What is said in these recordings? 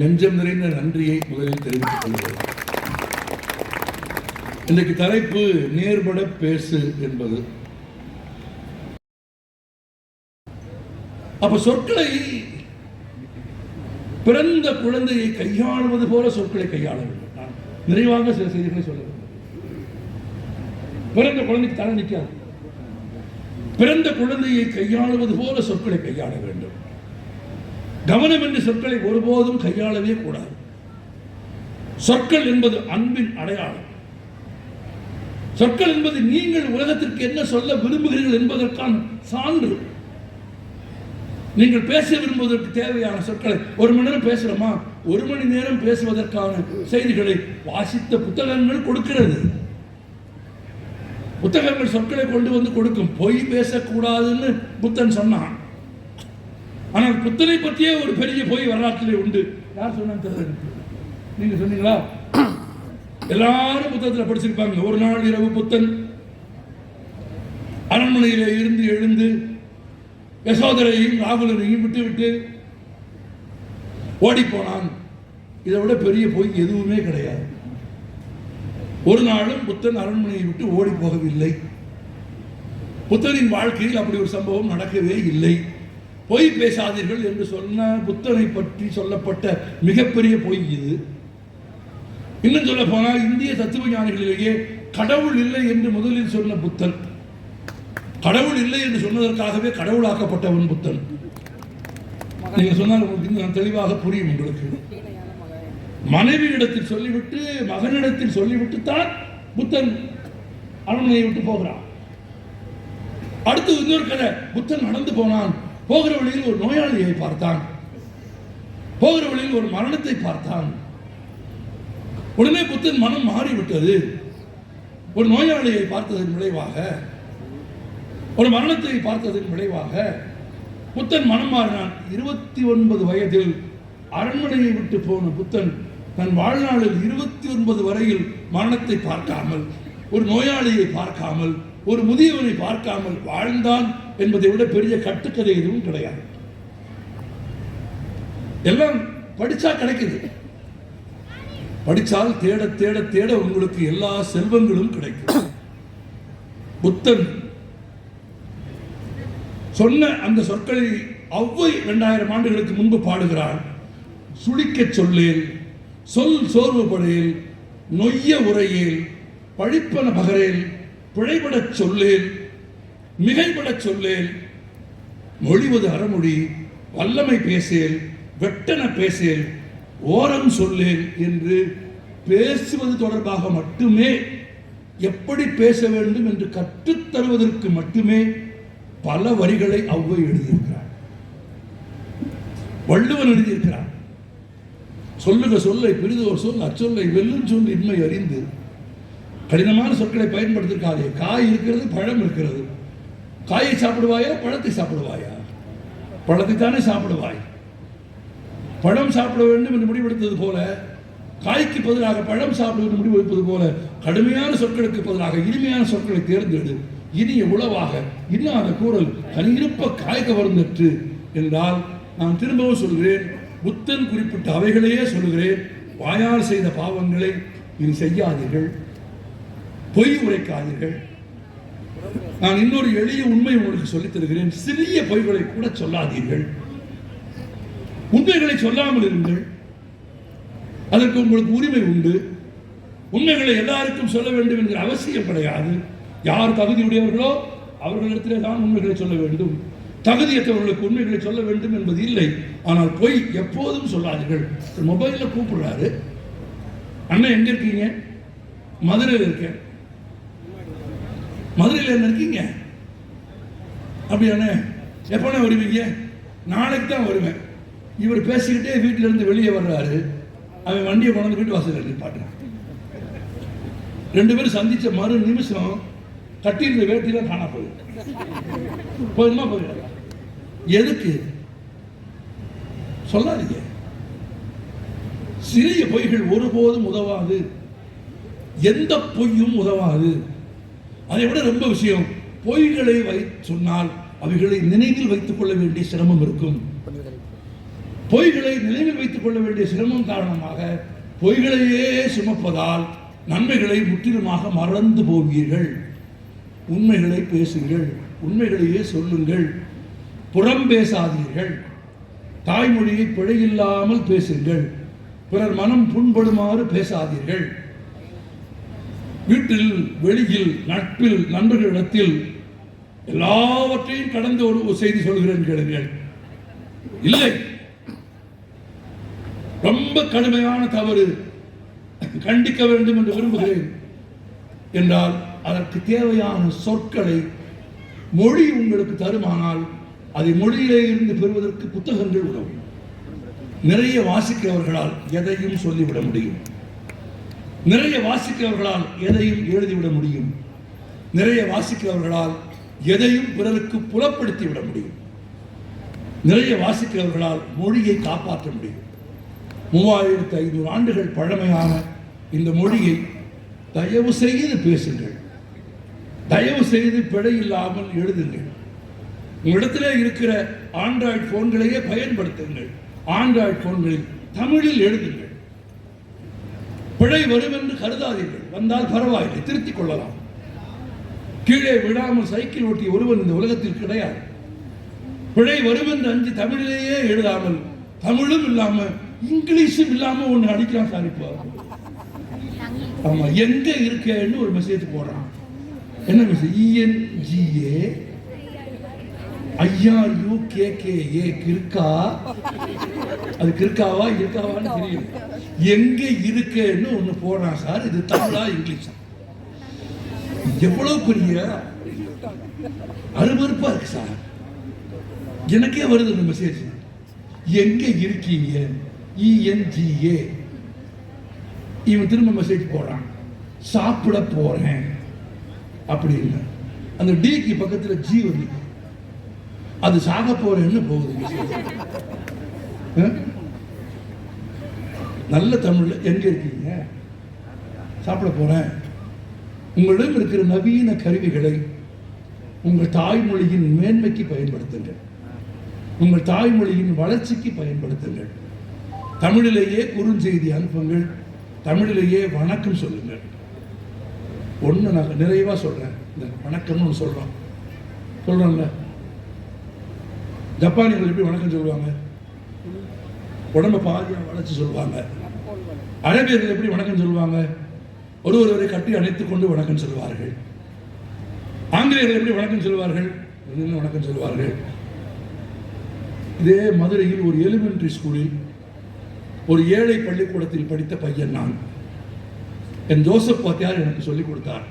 நெஞ்சம் நிறைந்த நன்றியை முதலில் தெரிவித்துக் கொள்கிறேன். இன்றைக்கு தலைப்பு நேர்பட பேசு என்பது. அப்ப சொற்களை பிறந்த குழந்தையை கையாளுவது போல சொற்களை கையாள வேண்டும். நான் நிறைவாக சில செய்திகளை சொல்ல வேண்டும். பிறந்த குழந்தைக்கு தலை நிற்காது. பிறந்த குழந்தையை கையாளுவது போல சொற்களை கையாள வேண்டும். கவனம் என்று சொற்களை ஒருபோதும் கையாளவே கூடாது. சொற்கள் என்பது அன்பின் அடையாளம். சொற்கள் என்பது நீங்கள் உலகத்திற்கு என்ன சொல்ல விரும்புகிறீர்கள் என்பதற்கான சான்று. நீங்கள் பேச விரும்புவதற்கு தேவையான சொற்களை ஒரு மணி நேரம் பேசுறோமா? ஒரு மணி நேரம் பேசுவதற்கான செய்திகளை வாசித்த புத்தகங்கள் கொடுக்கிறது. புத்தகங்கள் சொற்களை கொண்டு வந்து கொடுக்கும். பொய் பேசக்கூடாதுன்னு புத்தன் சொன்னான். ஆனால் புத்தனை பற்றியே ஒரு பெரிய பொய் வரலாற்றிலே உண்டு. யார் சொன்னாங்க தெரியல எனக்கு. நீங்க சொன்னீங்களா? எல்லாரும் புத்தகத்தில் படிச்சிருப்பாங்க. ஒரு நாள் இரவு புத்தன் அரண்மனையில் இருந்து எழுந்து யசோதரையும் ராகுலனையும் விட்டு விட்டு ஓடிப்போனான் இதை விட பெரிய பொய் எதுவுமே கிடையாது. ஒரு நாளும் புத்தன் அரண்மனையை விட்டு ஓடி போகவில்லை. புத்தனின் வாழ்க்கையில் அப்படி ஒரு சம்பவம் நடக்கவே இல்லை. பொய் பேசாதீர்கள் என்று சொன்ன புத்தனை பற்றி சொல்லப்பட்ட மிகப்பெரிய பொய் இது. இன்னும் சொல்ல போனால் இந்திய தத்துவ ஞானிகளிலேயே கடவுள் இல்லை என்று முதலில் சொன்ன புத்தன். கடவுள் இல்லை என்று சொன்னதற்காகவே கடவுளாக்கப்பட்டவன் புத்தன். நீங்க சொன்னால் உங்களுக்கு இன்னும் தெளிவாக புரியும் உங்களுக்கு. மனைவியிடத்தில் சொல்லிவிட்டு மகனிடத்தில் சொல்லிவிட்டு தான் புத்தன் அரண்மனையை விட்டு போகிறான். அடுத்து இன்னொரு கதை. புத்தன் நடந்து போனான். போகிற வழியில் ஒரு நோயாளியை பார்த்தான். போகிற வழியில் ஒரு மரணத்தை பார்த்தான். உடனே புத்தன் மனம் மாறிவிட்டது. ஒரு நோயாளியை பார்த்ததன் விளைவாக ஒரு மரணத்தை பார்த்ததன் விளைவாக புத்தன் மனம் மாறினான். இருபத்தி ஒன்பது வயதில் அரண்மனையை விட்டு போன புத்தன் தன் வாழ்நாளில் இருபத்தி ஒன்பது வரையில் மரணத்தை பார்க்காமல் ஒரு நோயாளியை பார்க்காமல் ஒரு முதியவனை பார்க்காமல் வாழ்ந்தான். என்பதை விட பெரிய கட்டுக்கதை எதுவும் கிடையாது. எல்லாம் படிச்சா கிடைக்குது. படிச்சால் தேட தேட தேட உங்களுக்கு எல்லா செல்வங்களும் கிடைக்கும். புத்தன் சொன்ன அந்த சொற்களை அவ்வை இரண்டாயிரம் ஆண்டுகளுக்கு முன்பு பாடுகிறார் சுழிக்க சொல்லேல் சொல் சோர்வுபடேல் நொய்ய உரையேல் பழிப்பன பகரேல் பிழைபடச் சொல்லேல் மிகைப்பட சொல்லேல் மொழிவது அறமொழி வல்லமை பேசேல் வெட்டன பேசேன் ஓரம் சொல்லேன் என்று பேசுவது தொடர்பாக மட்டுமே எப்படி பேச வேண்டும் என்று கற்றுத் தருவதற்கு மட்டுமே பல வரிகளை அவ்வை எழுதியிருக்கிறார். வள்ளுவன் எழுதியிருக்கிறார் சொல்லுக சொல்லை பெரிதோர் சொல் அச்சொல்லை வெல்லும் சொல் இன்மை அறிந்து. கடினமான சொற்களை பயன்படுத்திருக்காதே. காய் இருக்கிறது பழம் இருக்கிறது. காயை சாப்பிடுவாயா? பழத்தை சாப்பிடுவாயா? பழத்தை தானே சாப்பிடுவாய். பழம் சாப்பிட வேண்டும் என்று முடிவெடுத்தது போல காய்க்கு பதிலாக பழம் சாப்பிட வேண்டும் முடிவெடுப்பது போல கடுமையான சொற்களுக்கு பதிலாக இனிமையான சொற்களை தேர்ந்தெடு. இனிய உளவாக இன்னாத கூறல் கனியிருப்ப காய்க வருந்தற்று என்றால் நான் திரும்பவும் சொல்கிறேன் புத்தன் குறிப்பிட்ட அவைகளையே சொல்லுகிறேன் வாயால் செய்த பாவங்களை இனி செய்யாதீர்கள் பொய் உரைக்காதீர்கள். நான் இன்னொரு எளிய உண்மை உங்களுக்கு சொல்லித் தருகிறேன். சிறிய பொய்களை கூட சொல்லாதீர்கள். உண்மைகளை சொல்லாமல் இருங்கள். அதற்கு உங்களுக்கு உரிமை உண்டு. உண்மைகளை எல்லாருக்கும் சொல்ல வேண்டும் என்கிற அவசியம் கிடையாது. யார் தகுதியுடையவர்களோ அவர்களிடத்திலே தான் உண்மைகளை சொல்ல வேண்டும். தகுதியற்றவர்களுக்கு உண்மைகளை சொல்ல வேண்டும் என்பது இல்லை. ஆனால் பொய் எப்போதும் சொல்லாதீர்கள். மொபைலில் கூப்பிடுறாரு. அண்ணன் எங்க இருக்கீங்க? மதுரையில் இருக்கேன். மதுரையில் என்ன இருக்கீங்க? அப்படியாண்ணே. எப்போண்ணே வருவீங்க? நாளைக்கு தான் வருவேன். இவர் பேசிக்கிட்டே வீட்டில இருந்து வெளியே வர்றாரு. அவன் வண்டியை கொண்டு வீட்டு வாசலில் நிப்பாட்டுறான் ரெண்டு பேரும் சந்திச்ச மறு நிமிஷம் கட்டியிருந்த வேட்டிலாம் காணா போயிருக்கு போயிருமா போயிடாதா எதுக்கு? சொல்லாதீங்க. சிறிய பொய்கள் ஒருபோதும் உதவாது. எந்த பொய்யும் உதவாது. அதை விட ரொம்ப விஷயம் பொய்களை வை சொன்னால் அவைகளை நினைவில் வைத்துக் கொள்ள வேண்டிய சிரமம் இருக்கும். பொய்களை நினைவில் வைத்துக் கொள்ள வேண்டிய சிரமம் காரணமாக பொய்களையே சுமப்பதால் நன்மைகளை முற்றிலுமாக மறந்து போவீர்கள். உண்மைகளை பேசுங்கள் உண்மைகளையே சொல்லுங்கள் புறம் பேசாதீர்கள். தாய்மொழியை பிழையில்லாமல் பேசுங்கள் பிறர் மனம் புண்படுமாறு பேசாதீர்கள். வீட்டில் வெளியில் நட்பில் நண்பர்களிடத்தில் எல்லாவற்றையும் கடந்து ஒரு செய்தி சொல்கிறேன் கேளுங்கள். இல்லை. ரொம்ப கடுமையான தவறு. கண்டிக்க வேண்டும் என்று விரும்புகிறேன். என்றால் அதற்கு தேவையான சொற்களை மொழி உங்களுக்கு தருமானால் அதை மொழியிலே இருந்து பெறுவதற்கு புத்தகங்கள் உதவும். நிறைய வாசிக்கிறவர்களால் எதையும் சொல்லிவிட முடியும். நிறைய வாசிக்கிறவர்களால் எதையும் எழுதிவிட முடியும். நிறைய வாசிக்கிறவர்களால் எதையும் பிறருக்கு புலப்படுத்தி விட முடியும். நிறைய வாசிக்கிறவர்களால் மொழியை காப்பாற்ற முடியும். மூவாயிரத்து ஐநூறு ஆண்டுகள் பழமையான இந்த மொழியை தயவு செய்து பேசுங்கள். தயவு செய்து பிழை இல்லாமல் எழுதுங்கள். உங்களிடத்தில் இருக்கிற ஆண்ட்ராய்டு போன்களையே பயன்படுத்துங்கள். ஆண்ட்ராய்டு போன்களில் தமிழில் எழுதுங்கள். பிழை வரும் என்று கருதாதீர்கள். வந்தால் பரவாயில்லை திருத்திக் கொள்ளலாம். கீழே விழாமல் சைக்கிள் ஓட்டிய ஒருவன் இந்த உலகத்தில் கிடையாது. பிழை வரும் என்று அஞ்சு தமிழிலேயே எழுதாமல் தமிழும் இல்லாம இங்கிலீஷும் இல்லாம ஒண்ணு அடிக்கலாம் சார் இப்போ. ஆமா எங்க இருக்கேன்னு ஒரு மெசேஜ் போடுறான். என்ன message E N G A I R U K K A கிறுக்கா அது கிறுக்காவா? இருக்காவான்னு தெரியும் எங்க இருக்கேன்னு ஒண்ணு போடுறான் சார் இது தமிழா இங்கிலீஷா? எவ்வளவு பெரிய அருவருப்பா இருக்கு சார். எனக்கே வருது இந்த மெசேஜ் எங்க இருக்கீங்க? E இஎன்ஜிஏ இவன் திரும்ப மெசேஜ் போடுறான். சாப்பிட போறேன். அப்படின்னு அந்த டிக்கு பக்கத்துல ஜி வருது. அது சாக போறேன்னு போகுது? நல்ல தமிழில் எங்கே இருக்கீங்க? சாப்பிட போகிறேன் உங்களிடம் இருக்கிற நவீன கருவிகளை உங்கள் தாய்மொழியின் மேன்மைக்கு பயன்படுத்துங்கள். உங்கள் தாய்மொழியின் வளர்ச்சிக்கு பயன்படுத்துங்கள். தமிழிலேயே குறுஞ்செய்தி அனுப்புங்கள். தமிழிலேயே வணக்கம் சொல்லுங்கள். ஒன்று நான் நிறைவாக சொல்கிறேன் இந்த வணக்கம்னு ஒன்று சொல்கிறோம் சொல்கிறோம்ல ஜப்பானியர்கள் எப்படி வணக்கம் சொல்லுவாங்க? உடம்ப பாதியாக வளைச்சு சொல்லுவாங்க. அரேபியர்கள் எப்படி வணக்கம் சொல்லுவாங்க? ஒரு ஒருவரை கட்டி அணைத்துக் கொண்டு வணக்கம் சொல்வார்கள் ஆங்கிலேயர்கள் எப்படி வணக்கம் சொல்வார்கள் வணக்கம் சொல்லுவார்கள். இதே மதுரையில் ஒரு எலிமெண்ட்ரி ஸ்கூலில் ஒரு ஏழை பள்ளிக்கூடத்தில் படித்த பையன் நான். என் ஜோசப் பாத்தியார் எனக்கு சொல்லிக் கொடுத்தார்.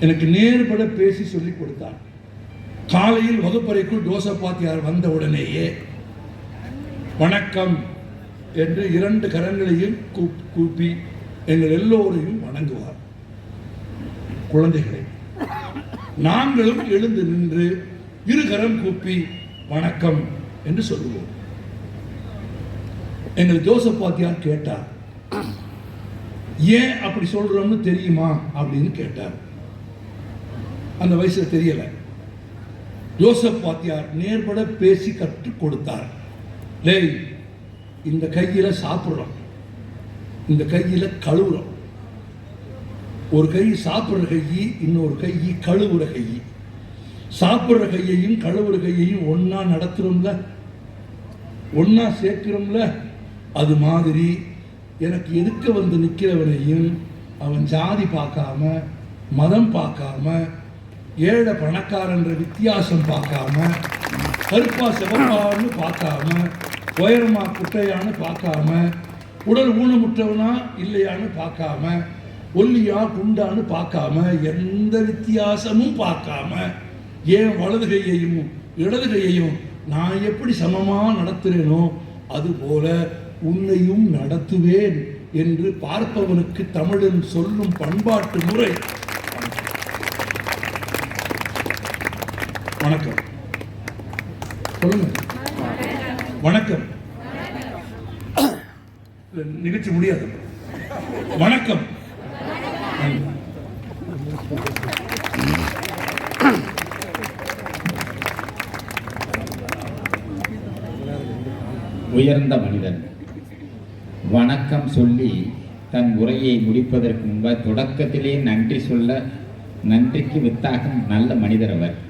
எனக்கு நேர்பட பேசி சொல்லிக் கொடுத்தார். காலையில் வகுப்பறைக்குள் ஜோசப் பாத்தியார் வந்த உடனேயே வணக்கம் என்று இரண்டு கரங்களையும் கூப்- கூப்பி எங்கள் எல்லோரையும் வணங்குவார். குழந்தைகளை நாங்களும் எழுந்து நின்று இரு கரம் கூப்பி வணக்கம் என்று சொல்லுவோம். எங்கள் ஜோசப் பாத்தியார் கேட்டார் ஏன் அப்படி சொல்றோம்னு தெரியுமா? அப்படின்னு கேட்டார். அந்த வயசுல தெரியல. ஜோசப் பாத்தியார் நேர்பட பேசி கற்றுக் கொடுத்தார். லேய் இந்த கையில் சாப்பிட்றோம். இந்த கையில் கழுவுறோம். ஒரு கை சாப்பிட்ற கை இன்னொரு கை கழுவுற கை சாப்பிட்ற கையையும் கழுவுற கையையும் ஒன்றா நடத்துகிறோம்ல ஒன்றா சேர்க்கிறோம்ல? அது மாதிரி எனக்கு எதுக்க வந்து நிற்கிறவனையும் அவன் ஜாதி பார்க்காம மதம் பார்க்காம ஏழை பணக்காரன்ற வித்தியாசம் பார்க்காம கருப்பா சிவப்பான்னு பார்க்காம உயரமா குட்டையான்னு பார்க்காம உடல் ஊனமுற்றவனா இல்லையான்னு பார்க்காம ஒல்லியா குண்டான்னு பார்க்காம எந்த வித்தியாசமும் பார்க்காம ஏன் வலது கையையும் இடது கையையும் நான் எப்படி சமமா நடத்துகிறேனோ அதுபோல உன்னையும் நடத்துவேன் என்று பார்ப்பவனுக்கு தமிழன் சொல்லும் பண்பாட்டு முறை. வணக்கம். வணக்கம். நிகழ்ச்சி முடியாது. வணக்கம். உயர்ந்த மனிதன். வணக்கம் சொல்லி தன் உரையை முடிப்பதற்கு முன்பாக தொடக்கத்திலே நன்றி சொல்ல நன்றிக்கு வித்தாகும் நல்ல மனிதர் அவர்.